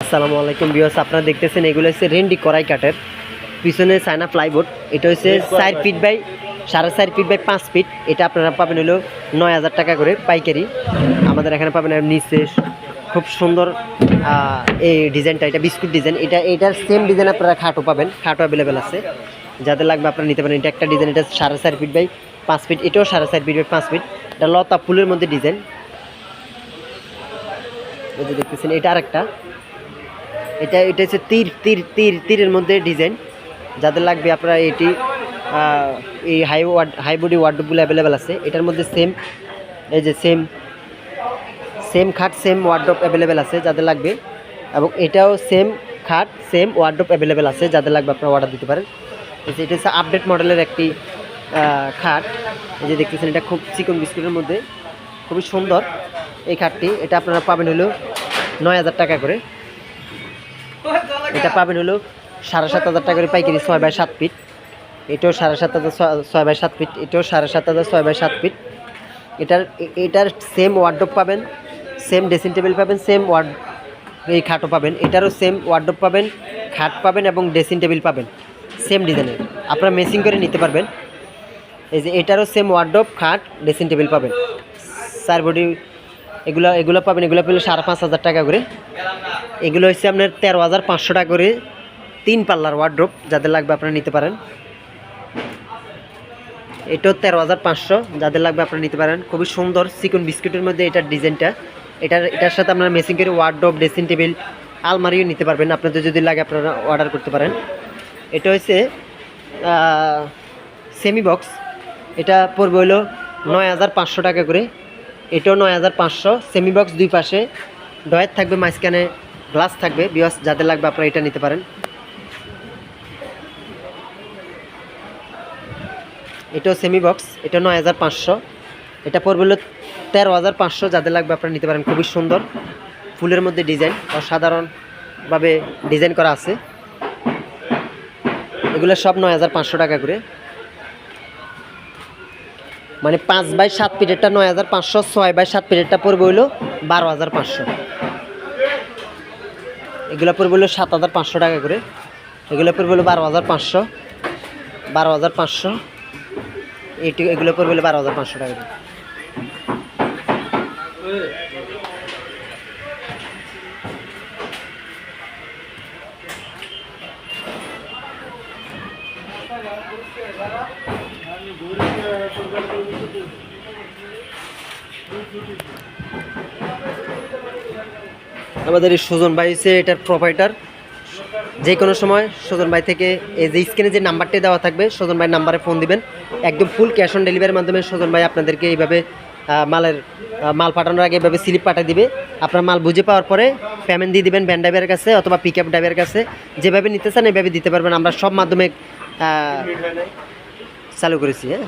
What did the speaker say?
আসসালামু আলাইকুম বিয়স আপনারা দেখতেছেন এগুলো হচ্ছে রেন্ডি কড়াই কাঠের। পিছনে চায়না প্লাইবোর্ড এটা হচ্ছে চার ফিট বাই সাড়ে চার ফিট বাই পাঁচ ফিট এটা আপনারা পাবেন হলো নয় হাজার টাকা করে পাইকারি। আমাদের এখানে পাবেন নিচে খুব সুন্দর এই ডিজাইনটা এটা বিস্কুট ডিজাইন। এটা এটার সেম ডিজাইন আপনারা খাটও পাবেন খাটও অ্যাভেলেবেল আছে। যাদের লাগবে আপনারা নিতে পারেন। এটা একটা ডিজাইন এটা সাড়ে চার ফিট বাই পাঁচ ফিট এটাও সাড়ে চার ফিট বাই পাঁচ ফিট এটা লতা ফুলের মধ্যে ডিজাইন দেখতেছেন এটা আরেকটা। এটা এটা হচ্ছে তীর তীর তীর, তীরের মধ্যে ডিজাইন যাদের লাগবে আপনারা এটি এই হাই ওয়ার্ড হাই বডি ওয়ার্ডগুলো অ্যাভেলেবেল আছে। এটার মধ্যে সেম এই যে সেম সেম খাট সেম ওয়ার্ড্রপ অ্যাভেলেবেল আছে যাদের লাগবে। এবং এটাও সেম খাট সেম ওয়ার্ড্রপ অ্যাভেলেবেল আছে যাদের লাগবে আপনারা অর্ডার দিতে পারেন। এটা হচ্ছে আপডেট মডেলের একটি খাট। এই যে দেখতেছেন, এটা খুব চিকন বিস্কুটের মধ্যে। খুবই সুন্দর এই খাটটি। এটা আপনারা পাবেন হলো নয় হাজার টাকা করে। এটা পাবেন হলো সাড়ে সাত হাজার টাকা করে পাইকারি ছয় বাই সাত ফিট। এটাও সাড়ে সাত হাজার ছয়- বাই সাত ফিট। এটাও সাড়ে সাত হাজার ছয় বাই সাত ফিট। এটার এটার সেম ওয়ার্ডরোব পাবেন সেম ড্রেসিং টেবিল পাবেন সেম ওয়ার্ড এই খাটও পাবেন। এটারও সেম ওয়ার্ডরোব পাবেন, খাট পাবেন এবং ড্রেসিং টেবিল পাবেন। সেম ডিজাইনের আপনারা মেসিং করে নিতে পারবেন। এই যে এটারও সেম ওয়ার্ডরোব খাট ড্রেসিং টেবিল পাবেন। চার বডি এগুলো এগুলো পাবেন, এগুলো পেলে সাড়ে পাঁচ হাজার টাকা করে। এগুলো হচ্ছে আপনার তেরো হাজার পাঁচশো টাকা করে তিন পাল্লার ওয়ার্ড্রোপ যাদের লাগবে আপনারা নিতে পারেন। এটাও তেরো হাজার পাঁচশো, যাদের লাগবে আপনারা নিতে পারেন। খুবই সুন্দর চিকন বিস্কুটের মধ্যে এটার ডিজাইনটা। এটার এটার সাথে আপনারা মেসিং করে ওয়ার্ড্রোপ ড্রেসিং টেবিল আলমারিও নিতে পারবেন। আপনাদের যদি লাগে আপনারা অর্ডার করতে পারেন। এটা হচ্ছে সেমি বক্স এটা পড়বে হলো নয় হাজার পাঁচশো টাকা করে। এটাও নয় হাজার পাঁচশো। সেমি বক্স দুই পাশে। ডয়ের থাকবে মাঝখানে গ্লাস থাকবে বিয়স যাদের লাগবে আপনারা এটা নিতে পারেন। এটাও সেমি বক্স এটা নয় হাজার পাঁচশো। এটা পড়বে হলো তেরো হাজার পাঁচশো, যাদের লাগবে আপনারা নিতে পারেন, খুবই সুন্দর। ফুলের মধ্যে ডিজাইন অসাধারণভাবে ডিজাইন করা আছে। এগুলো সব নয় হাজার পাঁচশো টাকা করে। মানে পাঁচ বাই সাত পিরিয়ডটা নয় হাজার পাঁচশো, ছয় বাই সাত পিরিয়ডটা পড়বে হইল বারো হাজার পাঁচশো। এগুলো পড়বে হলো সাত হাজার পাঁচশো টাকা করে। এগুলো পড়বে হলো বারো হাজার পাঁচশো। বারো হাজার পাঁচশো। এইটি এগুলো পড়বে হলো বারো হাজার পাঁচশো টাকা করে। আমাদের এই সুজন ভাই হচ্ছে এটার প্রোভাইডার যে কোনো সময় সুজন ভাই থেকে এই যে স্ক্রিনে যে নাম্বারটি দেওয়া থাকবে, সুজন ভাই নাম্বারে ফোন দিবেন। একদম ফুল ক্যাশ অন ডেলিভারির মাধ্যমে সুজন ভাই আপনাদেরকে এইভাবে মালের মাল পাঠানোর আগে এভাবে স্লিপ পাঠিয়ে দিবে। আপনার মাল বুঝে পাওয়ার পরে পেমেন্ট দিয়ে দিবেন ভ্যান ড্রাইভারের কাছে অথবা পিক আপ ড্রাইভারের কাছে। যেভাবে নিতে চান এভাবে দিতে পারবেন। আমরা সব মাধ্যমে চালু করেছি হ্যাঁ।